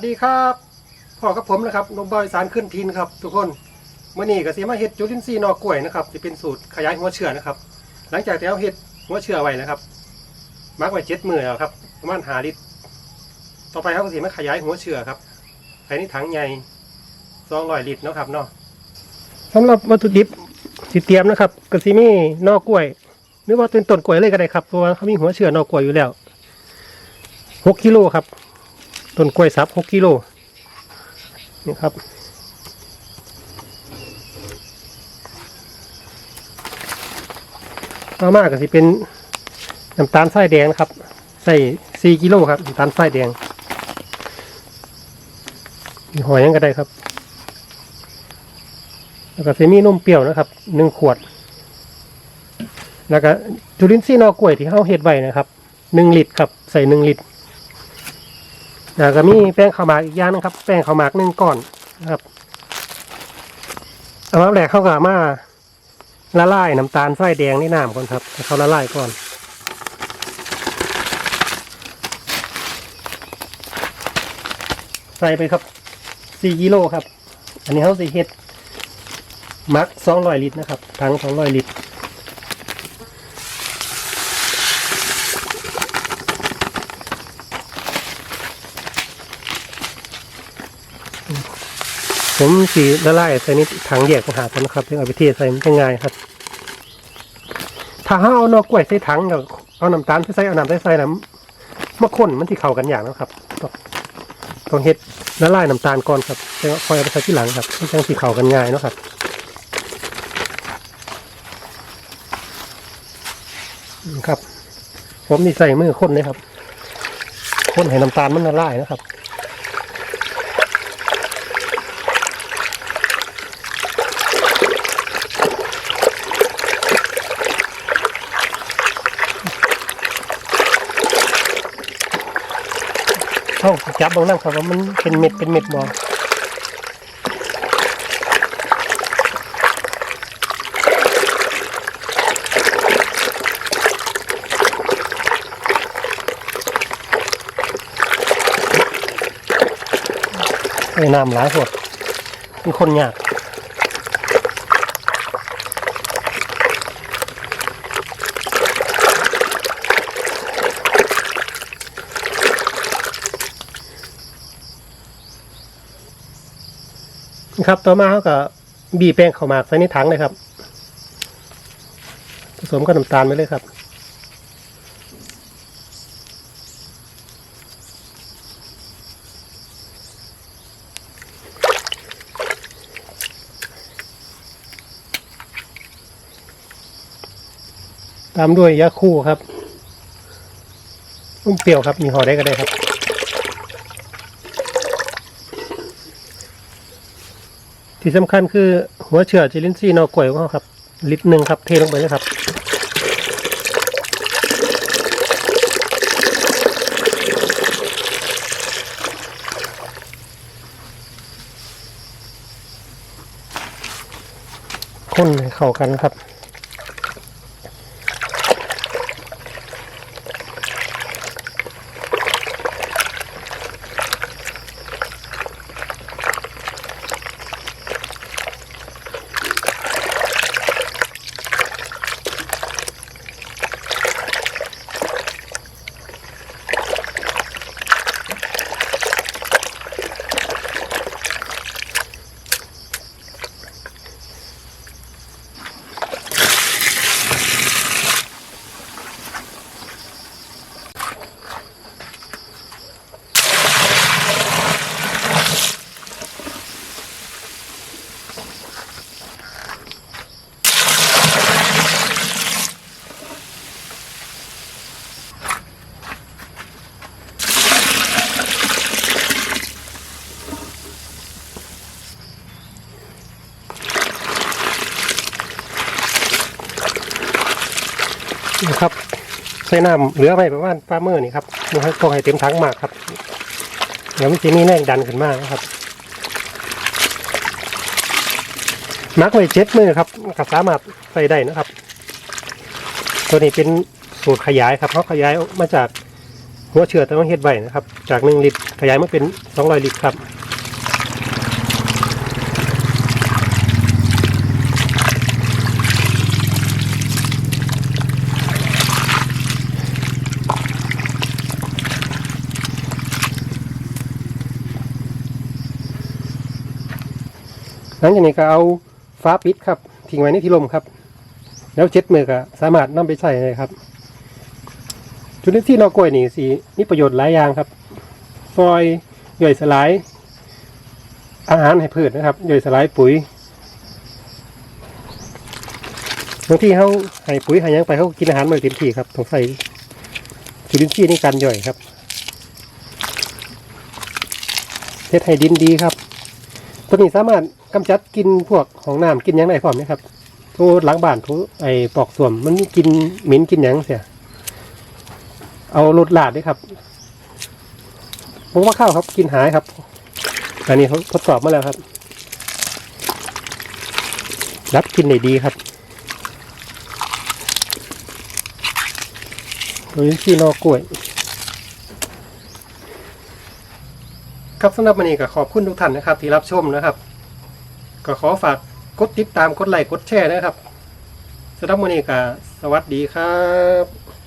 วัสดีครับพ่อกับผมนะครับนมบอยสารขึ้นทินครับ ทุกคนเมื่อนี้ก็สิมาเฮ็ดจุลินทรีย์นอกล้วยนะครับจะเป็นสูตรขยายหัวเชื้อนะครับ หลังจากที่เราเฮ็ดหัวเชื้อไว้นะครับมาร์กไว้เจ็ดมือแล้วครับประมาณหาลิตร ต่อไปเขาก็สิมาขยายหัวเชื้อครับใส่ในถังใหญ่สองร้อยลิตรนะครับเนาะสำหรับวัตถุดิบที่เตรียมนะครับก็สิมีนอกกล้วยหรือว่าเป็นต้นกล้วยเลยก็ได้ครับเพราะว่าเขามีหัวเชื้อนอกกล้วยอยู่แล้วหกกิโลครับ ต้นกล้วยสับหกกิโลนี่ครับมามากก็สิเป็นน้ำตาลทรายแดงนะครับใส่สี่กิโลครับน้ำตาลทรายแดงมีหอยยังก็ได้ครับ แล้วก็เซมีนมเปรี้ยวนะครับหนึ่งขวด แล้วก็จุลินทรีย์นอกล้วยที่เขาเฮ็ดไว้นะครับหนึ่งลิตรครับ ใส่หนึ่งลิตร แล้วก็มีแป้งข้าวหมากอีกอย่างนึงครับ แป้งข้าวหมากหนึ่งก้อนนะครับเอามาแรกเข้ากับมาละลายน้ำตาลทรายแดงในน้ำก่อนครับให้เขาละลายก่อนใส่ไปครับสี่กิโลครับ อันนี้เขาสิเฮ็ดมักสองร้อยลิตรนะครับถังสองร้อยลิตร ผมสีละลายใส่ในถังแยกต่างหากนะครับเพื่อเอาไปเทใส่มันจะง่ายครับ ถ้าเราเอานอกกล้วยใส่ถังแล้วเอาน้ำตาลไปใส่เอาน้ำใส่ใส่น้ำมะข้นมันที่เข้ากันอย่างนะครับต้องต้องเฮ็ดละลายน้ำตาลก่อนครับแล้วค่อยเอาไปใส่ที่หลังครับมันจังสีเข้ากันง่ายนะครับครับ ผมนี่ใส่มือข้นเลยครับข้นให้น้ำตาลมันละลายนะครับ เข้าจับบางน้ำครับว่ามันเป็นเม็ดเป็นเม็ดบอไอ้น้ำหลายหดมีคนยาก ครับต่อมาเขาก็บีแป้งข้าวหมากใส่ในถังเลยครับ ผสมกับน้ำตาลไปเลยครับตามด้วยยาคู่ครับนุ่มเปรี้ยวครับ มีห่อได้ก็ได้ครับ ที่สำคัญคือหัวเชื้อจิลินซีนอกล้วยของเขาครับ ลิตรหนึ่งครับเทลงไปเลยครับคนเข้ากันครับ นะครับใส่น้ำเหลือไปประมาณปลาเมื่อนี่ครับมันให้ต้องให้เต็มถังมากครับ เดี๋ยวมันจะมีแรงดันขึ้นมากนะครับมักไว้เจ็ดมือครับก็สามารถใส่ได้นะครับ ตัวนี้เป็นสูตรขยายครับเขาขยายมาจากหัวเชื้อต้องเฮ็ดไว้นะครับ จากหนึ่งลิตรขยายมาเป็นสองร้อยลิตรครับ หลังจากนี้ก็เอาฟ้าปิดครับทิ้งไว้ในที่ลมครับ แล้วเช็ดมือก็สามารถนำไปใช้ได้ครับ จุลินทรีย์นอกกล้วยนี่สีมีประโยชน์หลายอย่างครับซอยย่อยสลาย อาหารให้พืชนะครับย่อยสลายปุ๋ยบางที่เขาให้ปุ๋ยให้ยังไปเขากินอาหารไม่เต็มที่ครับต้องใส่จุลินทรีย์ในการย่อยครับเฮ็ดให้ดินดีครับ ตัวนี้สามารถกำจัดกินพวกของน้ำกินยังได้พร้อมไหมครับทูหล้างบ้านทูไอ้ปอกส่วม มันมีกินเหม็นกินยังเสียเอารถลาดด้วยครับผมว่าข้าวครับกินหายครับ อันนี้ทดสอบมาแล้วครับ รับกินได้ดีครับตัวนี้ที่นอกกล้วย ครับสำหรับวันนี้ก็ขอบคุณทุกท่านนะครับ ที่รับชมนะครับ ก็ขอฝากกดติดตามกดไลค์กดแชร์นะครับสำหรับวันนี้ก็สวัสดีครับ